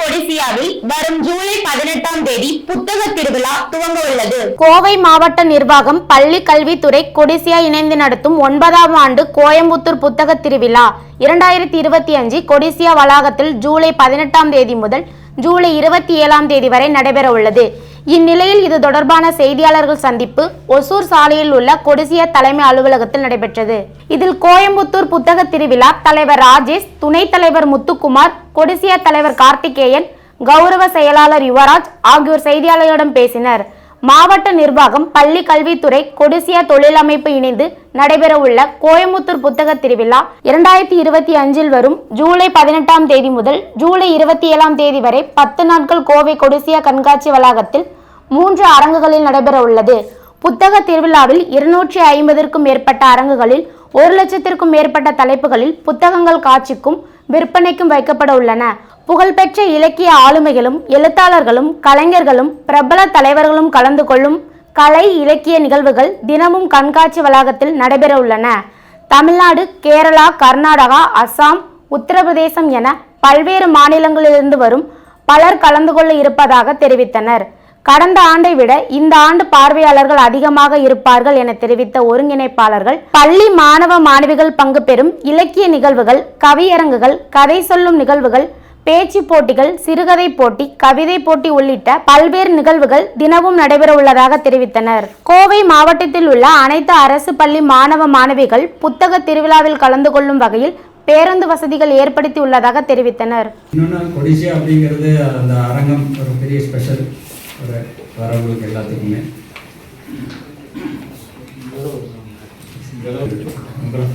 கொடிசியாவில் வரும் ஜூலை பதினெட்டாம் தேதி புத்தக திருவிழா துவங்க உள்ளது. கோவை மாவட்ட நிர்வாகம் பள்ளி கல்வித்துறை கொடிசியா இணைந்து நடத்தும் ஒன்பதாம் ஆண்டு கோயம்புத்தூர் புத்தக திருவிழா. இரண்டாயிரத்தி இருபத்தி அஞ்சு கொடிசியா வளாகத்தில் ஜூலை பதினெட்டாம் தேதி முதல் ஜூலை இருபத்தி ஏழாம் தேதி வரை நடைபெற உள்ளது. இந்நிலையில் இது தொடர்பான செய்தியாளர்கள் சந்திப்பு ஒசூர் சாலையில் உள்ள கொடிசிய தலைமை அலுவலகத்தில் நடைபெற்றது. இதில் கோயம்புத்தூர் புத்தக திருவிழா தலைவர் ராஜேஷ் துணைத் தலைவர் முத்துக்குமார் கொடிசிய தலைவர் கார்த்திகேயன் கௌரவ செயலாளர் யுவராஜ் ஆகியோர் செய்தியாளர்களிடம் பேசினர். மாவட்ட நிர்வாகம் பள்ளி கல்வித்துறை கொடிசியா தொழிலமைப்பு இணைந்து நடைபெறவுள்ள கோயம்புத்தூர் புத்தக திருவிழா இரண்டாயிரத்தி இருபத்தி அஞ்சில் வரும் ஜூலை பதினெட்டாம் தேதி முதல் ஜூலை இருபத்தி ஏழாம் தேதி வரை பத்து நாட்கள் கோவை கொடிசியா கண்காட்சி வளாகத்தில் மூன்று அரங்குகளில் நடைபெற உள்ளது புத்தக திருவிழாவில் இருநூற்றி ஐம்பதற்கும் மேற்பட்ட அரங்குகளில் ஒரு லட்சத்திற்கும் மேற்பட்ட தலைப்புகளில் புத்தகங்கள் காட்சிக்கும் விற்பனைக்கும் வைக்கப்பட உள்ளன. புகழ்பெற்ற இலக்கிய ஆளுமைகளும் எழுத்தாளர்களும் கலைஞர்களும் பிரபல தலைவர்களும் கலந்து கொள்ளும் கலை இலக்கிய நிகழ்வுகள் தினமும் கண்காட்சி வளாகத்தில் நடைபெற உள்ளன. தமிழ்நாடு கேரளா கர்நாடகா அஸ்ஸாம் உத்தரப்பிரதேசம் என பல்வேறு மாநிலங்களிலிருந்து வரும் பலர் கலந்து கொள்ள இருப்பதாக தெரிவித்தனர். கடந்த ஆண்டை விட இந்த ஆண்டு பார்வையாளர்கள் அதிகமாக இருப்பார்கள் என தெரிவித்த ஒருங்கிணைப்பாளர்கள் பள்ளி மாணவ மாணவிகள் பங்கு பெறும் இலக்கிய நிகழ்வுகள் கவியரங்குகள் கதை சொல்லும் நிகழ்வுகள் பேச்சு போட்டிகள் சிறுகதை போட்டி கவிதை போட்டி உள்ளிட்ட பல்வேறு நிகழ்வுகள் தினமும் நடைபெற உள்ளதாக தெரிவித்தனர். கோவை மாவட்டத்தில் உள்ள அனைத்து அரசு பள்ளி மாணவ மாணவிகள் புத்தக திருவிழாவில் கலந்து கொள்ளும் வகையில் பேருந்து வசதிகள் ஏற்படுத்தி உள்ளதாக தெரிவித்தனர். வரவங்களுக்கு எல்லாத்துக்குமே.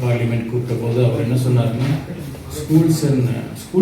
பார்லிமெண்ட் கூப்பிட்ட போது அவர் என்ன சொன்னாருன்னா ஸ்கூல்ஸ் ஸ்கூல்